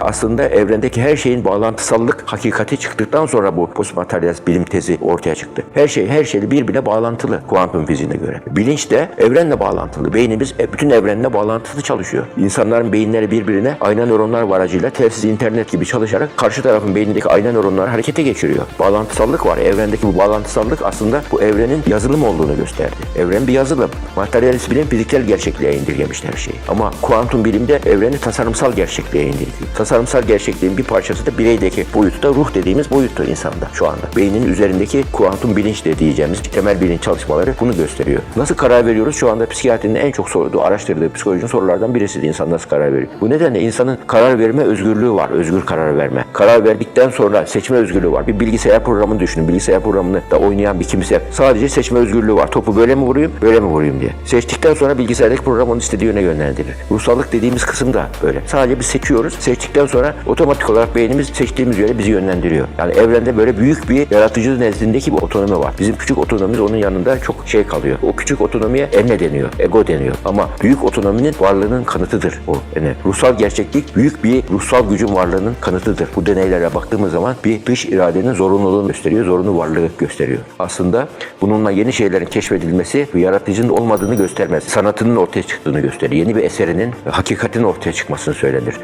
aslında evrendeki her şeyin bağlantısallık hakikati çıktıktan sonra bu postmaterialist bilim tezi ortaya çıktı. Her şey her şey birbirine bağlantılı kuantum fiziğine göre. Bilinç de evrenle bağlantılı. Beynimiz e, bütün evrenle bağlantılı çalışıyor. İnsanların beyinleri birbirine ayna nöronlar aracıyla telsiz internet gibi çalışarak karşı tarafın beynindeki ayna nöronları harekete geçiriyor. Bağlantısallık var. Evrendeki bu bağlantısallık aslında bu evrenin yazılım olduğunu gösterdi. Evren bir yazılım. Materyalist bilim fiziksel gerçekliğe indirgemişti her şeyi. Ama kuantum bilimde evreni tasarımsal gerçekliğe indirgedi. Tasarımsal gerçekliğin bir parçası da bireydeki boyutta ruh dediğimiz boyuttur insanda şu anda. Beynin üzerindeki kuantum bilinç de diyeceğimiz temel bilinç çalışmaları bunu gösteriyor. Nasıl karar veriyoruz? Şu anda psikiyatrinin en çok sorduğu, araştırdığı psikolojinin sorulardan birisi de insan nasıl karar veriyor. Bu nedenle insanın karar verme özgürlüğü var. Özgür karar verme. Karar verdikten sonra seçme özgürlüğü var. Bir bilgisayar programını düşünün. Bilgisayar programını da oynayan bir kimse sadece seçme özgürlüğü var. Topu böyle mi vurayım, böyle mi vurayım diye. Seçtikten sonra bilgisayardaki program onu istediği yöne yönlendirir. Ruhsallık dediğimiz kısım da böyle. Sadece biz seçiyoruz. Seçtikten sonra otomatik olarak beynimiz seçtiğimiz yöne bizi yönlendiriyor. Yani evrende böyle büyük bir yaratıcı nezdindeki bir otonomi var. Bizim küçük otonomimiz onun yanında çok şey kalıyor. O küçük otonomiye enne deniyor, ego deniyor. Ama büyük otonominin varlığının kanıtıdır o. Yani ruhsal gerçeklik büyük bir ruhsal gücün varlığının kanıtıdır. Bu deneylere baktığımız zaman bir dış iradenin zorunluluğunu gösteriyor, zorunlu varlığı gösteriyor. Aslında bununla yeni şeylerin keşfedilmesi yaratıcının olmadığını göstermez. Sanatının ortaya çıktığını gösterir. Yeni bir eserinin, hakikatin ortaya çıkmasını söylenir.